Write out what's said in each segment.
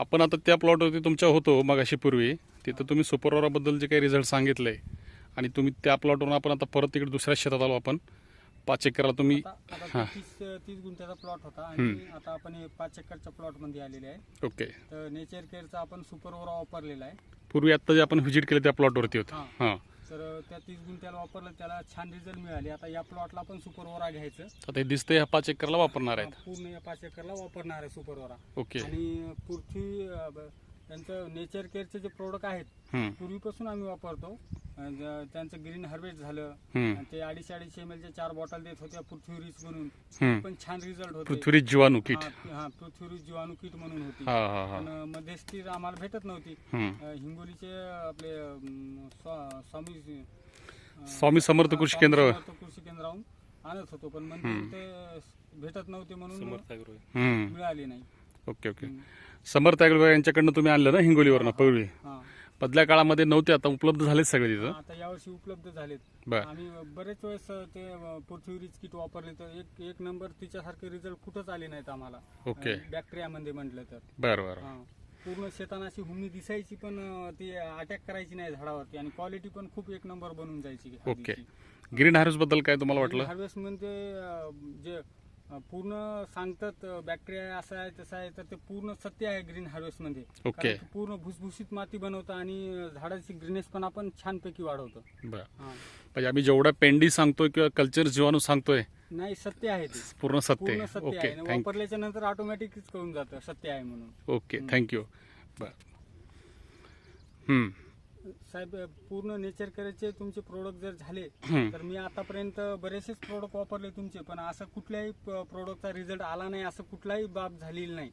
आपण आता त्या प्लॉटवरती तुमच्या होतो मग अशी पूर्वी. तिथं तुम्ही सुपरवराबद्दल जे काही रिझल्ट सांगितले आणि तुम्ही त्या प्लॉटवरून आपण आता परत तिकडे दुसऱ्या शेतात आलो आपण. पाच एकराला तुम्ही तो तीस गुंठ्याचा प्लॉट होता आणि आता आपण हे पाच एकरच्या प्लॉटमध्ये आलेले आहे. ओके. तर नेचर केअरचा आपण सुपर ओरा वापरलेला आहे. पूर्वी आता जे आपण व्हिजिट केलं त्या प्लॉटवरती होतं. हा. हां तर त्या तीस गुंठ्याला वापरलं त्याला छान रिझल्ट मिळाले. आता या प्लॉटला पण सुपर ओरा घ्यायचं. आता हे दिसतंय ह्या पाच एकरला वापरणार आहेत. हा, पूर्ण या पाच एकरला वापरणार आहे सुपर ओरा ओके. आणि पृथ्वी अं, त्यांचं नेचर केअरचे जे प्रोडक्ट आहेत हम्म, पूर्वीपासून आम्ही वापरतो. अं, ज- त्यांचं ग्रीन हार्वेस्ट झालं. हम्म, आणि ते अडीचशे अडीचशे एम च्या चार बॉटल देत होत्या पृथ्वी रिच म्हणून. हम्म. पण छान रिझल्ट होते. पृथ्वी जीवाणू किट. हा, हा पृथ्वी रिच जीवाणू किट म्हणून होती. हा हा हा. पण मध्यस्थी आम्हाला भेटत नव्हती. हम्म. अं, हिंगोलीचे आपले अं, स्वा- स्वामी अं, स्वामी समर्थ कृषी केंद्र. समर्थ कृषी केंद्राहून आणत होतो पण म्हणजे ते भेटत नव्हते म्हणून हम्म, मिळाले नाही. Okay okay. समर्थ ॲग्रोवेअर यांच्याकडनं तुम्ही आणलं ना हिंगोलीवरनं पूर्वी हा. मधल्या काळामध्ये नव्हते आता उपलब्ध झालेच सगळे तिथं? आता यावर्षी उपलब्ध झालेत. बर. आम्ही बरेच वेळेस ते पृथ्वी रिच किट वापरले तर एक एक नंबर तिच्यासारखे रिझल्ट कुठंच आले नाहीत आम्हाला. ओके. बॅक्टेरियामध्ये म्हटलं तर. बरं बरं. हा. पूर्ण शेताना अशी हुमणी दिसायची पण ती अटॅक करायची नाही झाडावरती आणि क्वालिटी पण खूप एक नंबर बनून जायची ओके ग्रीन हार्वेस्टबद्दल काय तुम्हाला वाटलं? हार्वेस्ट म्हणजे जे पूर्ण सांगतात बॅक्टेरिया असं आहे तसं आहे तर ते पूर्ण सत्य आहे ग्रीन हार्वेस्टमध्ये. ओके. पूर्ण भुसभुशीत माती बनवतं आणि झाडाची ग्रीनेस पण आपण छानपैकी वाढवतो. म्हणजे आम्ही जेवढा पेंडी सांगतोय किंवा कल्चर जीवाणू सांगतोय नाही सत्य आहे ते. पूर्ण सत्य पूर्ण आहे. सत्य ओके आहे. थँक वापरल्याच्या नंतर ऑटोमॅटिकच कळून जातं सत्य आहे म्हणून. ओके थँक्यू बरं. हम्म, साहेब पूर्ण नेचर केअरचे तुमचे प्रोडक्ट जर झाले हम्म. तर मी आतापर्यंत बरेचसेच प्रोडक्ट वापरले तुमचे पण असं कुठल्याही प्रोडक्टचा रिझल्ट आला नाही असं कुठलाही बाब झालेली नाही.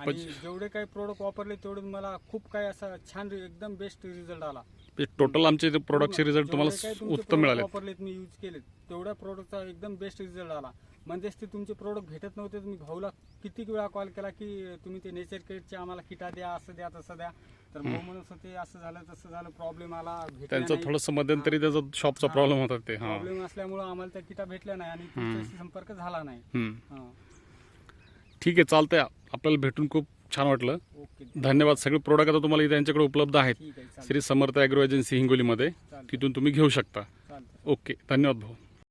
आणि जेवढे काही प्रोडक्ट वापरले तेवढे मला खूप काही असा छान एकदम बेस्ट रिझल्ट आला. टोटल आमचे प्रोडक्टचे रिझल्ट तुम्हाला उत्तम मिळाले वापरलेत मी यूज केलेत तेवढ्या प्रोडक्टचा एकदम बेस्ट रिझल्ट आला. म्हणजेच ते तुमचे प्रोडक्ट भेटत नव्हते तुम्ही भाऊला किती वेळा कॉल केला की तुम्ही ते नेचर केअरचे आम्हाला किटा द्या असं द्या तसं द्या. तर भाऊ म्हणत होते असं झालं तसं झालं प्रॉब्लेम आला त्यांचं थोडंसं मध्यंतरी त्याचा शॉपचा प्रॉब्लेम होता ते प्रॉब्लेम असल्यामुळे आम्हाला त्या किटा भेटल्या नाही आणि संपर्क झाला नाही. हा. ठीक आहे चालतंय. आपल्याला भेटून खूप छान वाटलं. धन्यवाद. सगळे प्रोडक्ट आता तुम्हाला इथे यांच्याकडे उपलब्ध आहेत. श्री समर्थ ॲग्रो एजन्सी हिंगोलीमध्ये. तिथून तुम्ही घेऊ शकता. ओके. धन्यवाद भाऊ.